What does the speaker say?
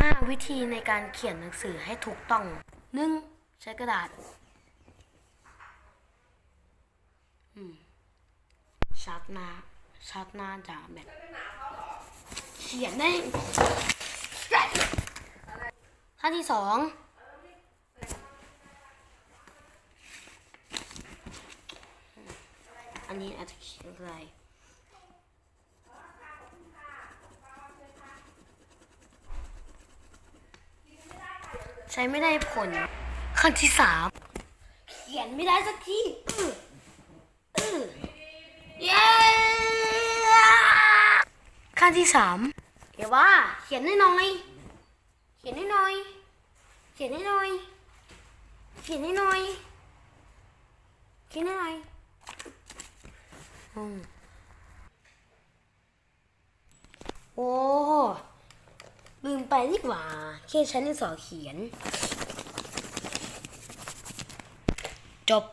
ห้าวิธีในการเขียนหนังสือให้ถูกต้องหนึ่งใช้กระดาษอืมชัดหน้าชัดหน้าจะแบบเขียนได้ขั้นที่สองอันนี้อาจจะเขียนอะไร ใช้ไม่ได้ผลขั้นที่สามเขียนไม่ได้สักทีอื้ออื้อเย้ขั้นที่สามเดี๋ยวว่า เขียนให้หน่อย เขียนให้หน่อย เขียนให้หน่อย เขียนให้หน่อย เขียนให้หน่อยอืมโอ้ลืมไป ดีกว่า แค่ใช้ดินสอเขียน จบ